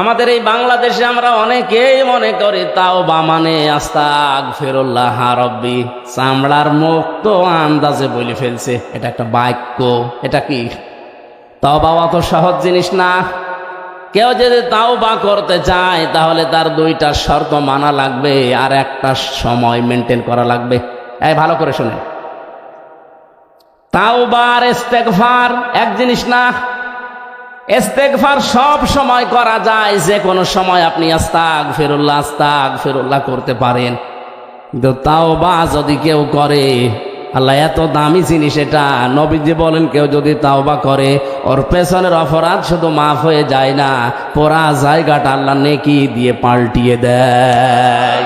আমাদের এই বাংলাদেশে আমরা অনেকেই মনে করি, তাও বা মানে আস্তাক ফেরুল্লাহ রব্বি। চামড়ার মুখ তো আন্দাজে বলে ফেলছে, এটা একটা বাক্য, এটা কি? তাও বাবা তো সহজ জিনিস না। কেউ যদি তাও বা করতে চায়, তাহলে তার দুইটা শর্ত মানা লাগবে আর একটা সময় মেনটেন করা লাগবে। এই ভালো করে শুনে তাও বা আর ইস্তেগফার এক জিনিস না ইস্তেগফার সব সময় করা যায়, যে কোনো সময় আপনি আস্তাক ফেরুল্লাহ আস্তাক ফেরুল্লাহ করতে পারেন। কিন্তু তাও বা যদি কেউ করে, আল্লাহ এত দামি জিনিস এটা, নবীজি বলেন কেউ যদি তাওবা করে, ওর পেছনের অপরাধ শুধু মাফ হয়ে যায় না, পোড়া জায়গাটা আল্লাহ নেকি দিয়ে পাল্টিয়ে দেয়।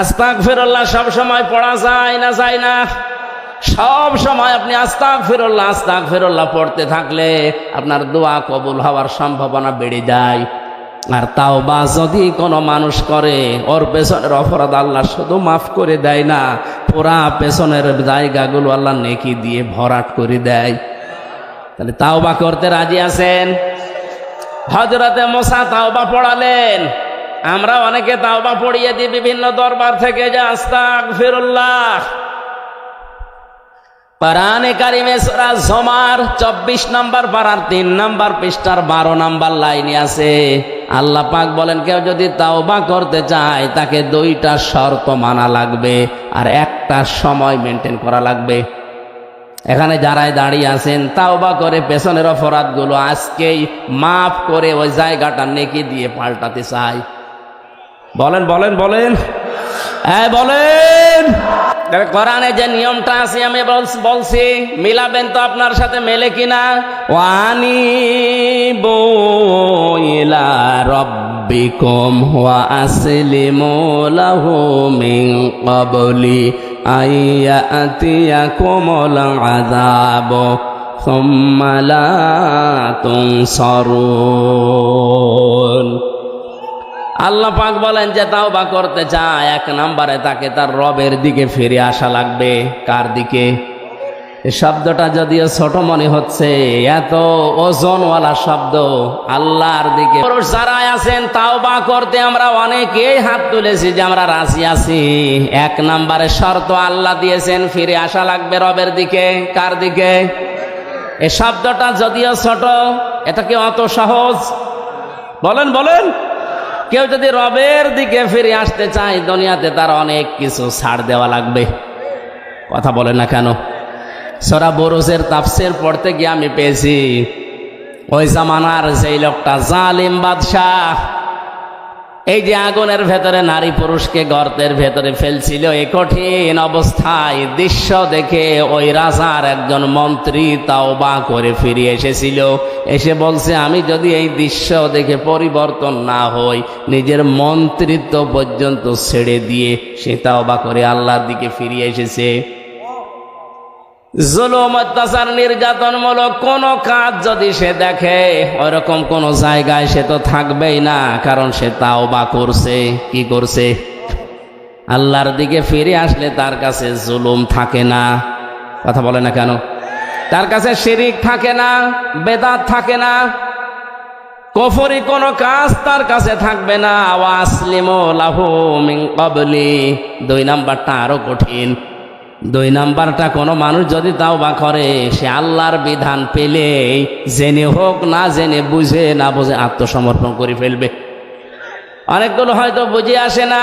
আস্তাক ফিরুল্লাহ সব সময় পড়া যায় না যায় না। সব সময় আপনি আস্তাক ফিরুল্লাহ আস্তাক ফিরুল্লাহ পড়তে থাকলে আপনার দোয়া কবুল হওয়ার সম্ভাবনা বেড়ে যায়। আর তাও বা যদি কোনো মানুষ করে, ওর পেছনের অপরাধ আল্লাহ শুধু মাফ করে দেয় না, পুরা পেছনের জায়গাগুলো আল্লাহ নেকি দিয়ে ভরাট করে দেয়। তাহলে তাও বা করতে রাজি আছেন? হজরতে মশা তাওবা পড়ালেন। আমরা অনেকে তাওবা পড়িয়ে দিই বিভিন্ন দরবার থেকে যে আস্তাক ফিরুল্লাহ পারানে কারিমে সূরা জমার চব্বিশ নম্বর পারার তিন নম্বর পৃষ্ঠার বারো নম্বর লাইনে আছে। আল্লাহ পাক বলেন, কেউ যদি তাওবা করতে চায়, তাকে দুইটা শর্ত মানা লাগবে আর একটা সময় মেনটেন করা লাগবে। এখানে যারাই দাঁড়িয়ে আছেন, তাওবা করে পেছনের অপরাধগুলো আজকেই মাফ করে ওই জায়গাটা নেকি দিয়ে পাল্টাতে চাই বলেন বলেন বলেন। হ্যাঁ বলেন। তাহলে কোরআনে যে নিয়মটা আছে, আমি বলছি মিলাবেন তো আপনার সাথে মেলে কিনা? ওয়ানি বইলা রব্বিকুম ওয়া আসলিমু লাহু মিন ক্বাবলি আইয়াতিয়াকুমুল আযাব, সুম্মা লা তুনসারুন। আল্লাহ পাক বলেন যে তাও বা করতে চায়, এক নাম্বারে তাকে তার রবের দিকে ফিরে আসা লাগবে। কার দিকে? শব্দটা যদিও ছোট মনে হচ্ছে, এত ওজনওয়ালা শব্দ আল্লাহর দিকে। যারা আছেন তাও বা করতে আমরা অনেকেই হাত তুলেছি যে আমরা রাজি আছি। এক নাম্বারে শর্ত আল্লাহ দিয়েছেন, ফিরে আসা লাগবে রবের দিকে। কার দিকে? এ শব্দটা যদিও ছোট এটা কি অত সহজ। বলেন বলেন। কেউ যদি রবের দিকে ফিরে আসতে চায়, দুনিয়াতে তার অনেক কিছু ছাড় দেওয়া লাগবে। কথা বলে না কেন? সরা বরুজের তাপসের পড়তে গিয়ে আমি পেয়েছি, ওই জামানার সেই লোকটা জালিম বাদশাহ এই যে আগুনের ভেতরে নারী পুরুষকে গর্তের ভেতরে ফেলছিল এই কঠিন অবস্থায় দৃশ্য দেখে ওই রাজার একজন মন্ত্রী তাও বা করে ফিরে এসেছিল। এসে বলছে, আমি যদি এই দৃশ্য দেখে পরিবর্তন না হই, নিজের মন্ত্রিত্ব পর্যন্ত ছেড়ে দিয়ে সে তাও বা করে আল্লাহর দিকে ফিরিয়ে এসেছে। জুলুম, অত্যাচার, নির্যাতনমূলক কোন কাজ যদি সে দেখে, ওরকম কোন জায়গায় সে তো থাকবেই না, কারণ সে তাও বা করছে, কি করছে? আল্লাহর দিকে ফিরে আসলে তার কাছে জুলুম থাকে না। কথা বলে না কেন? তার কাছে শিরিক থাকে না, বেদাত থাকে না, কফরি কোন কাজ তার কাছে থাকবে না। ওয়াসলিমু লাহু মিন ক্বাবলি। দুই নাম্বারটা আরও কঠিন। দুই নাম্বারটা, কোনো মানুষ যদি তাও বা করে, সে আল্লাহর বিধান পেলেই জেনে হোক না জেনে বুঝে না বুঝে আত্মসমর্পণ করে ফেলবে। অনেকগুলো হয়তো বুঝে আসে না।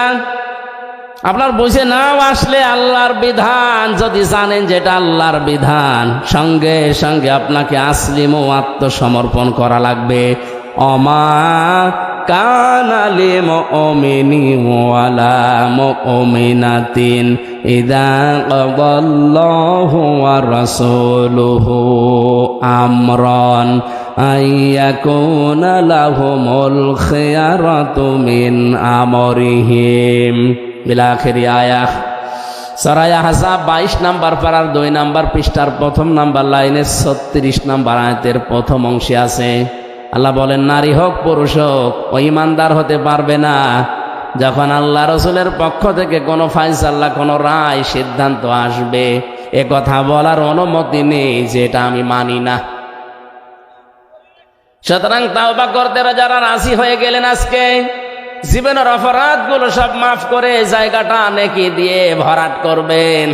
আপনার বুঝে নাও আসলে আল্লাহর বিধান, যদি জানেন যেটা আল্লাহর বিধান, সঙ্গে সঙ্গে আপনাকে আসলিম ও আত্মসমর্পণ করা লাগবে। অমা কানালি মুমিনি ওয়ালা মুমিনাতিন ইদা ক্বাদাল্লাহু ওয়া রাসূলুহু আমরান আইয়াকুনা লাহুমুল খিয়ারাতু মিন আমরিহিম। বিলাখিরি আয়া। সরায়া হাসাব বাইশ নাম্বার পাড়ার দুই নাম্বার পৃষ্ঠার প্রথম নাম্বার লাইনের ছত্রিশ নাম্বার আয়তের প্রথম অংশে আছে। আল্লাহ বলেন, নারী হোক, পুরুষ হোক, ও ইমানদার হতে পারবে না। যখন আল্লাহ রসুলের পক্ষ থেকে কোনো ফাইসাল্লাহ কোনো রায়, সিদ্ধান্ত আসবে, এ কথা বলার অনুমতি নেই যেটা আমি মানি না। সুতরাং তাওবা করতে যারা রাজি হয়ে গেলেন আজকে, জীবনের অপরাধগুলো সব মাফ করে জায়গাটা নেকি দিয়ে ভরাট করবেন।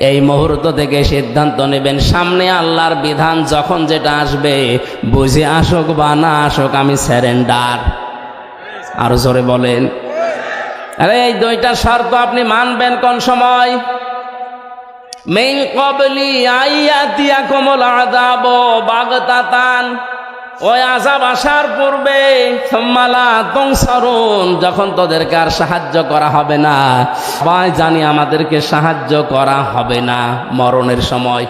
এই মুহূর্ত থেকে সিদ্ধান্ত নেবেন, সামনে আল্লাহর বিধান যখন যেটা আসবে, বুঝে আসুক বা না আসুক, আমি স্যারেন্ডার আরও জোরে বলেন। আরে, এই দুইটা শর্ত আপনি মানবেন কোন সময়? মিন কবলি আইয়াতিয়া কমল আদাব বাগতাতান। ওই আজাব আসার পূর্বে মালা তংসারুন, যখন তোদেরকে আর সাহায্য করা হবে না। সবাই জানি আমাদেরকে সাহায্য করা হবে না মরণের সময়।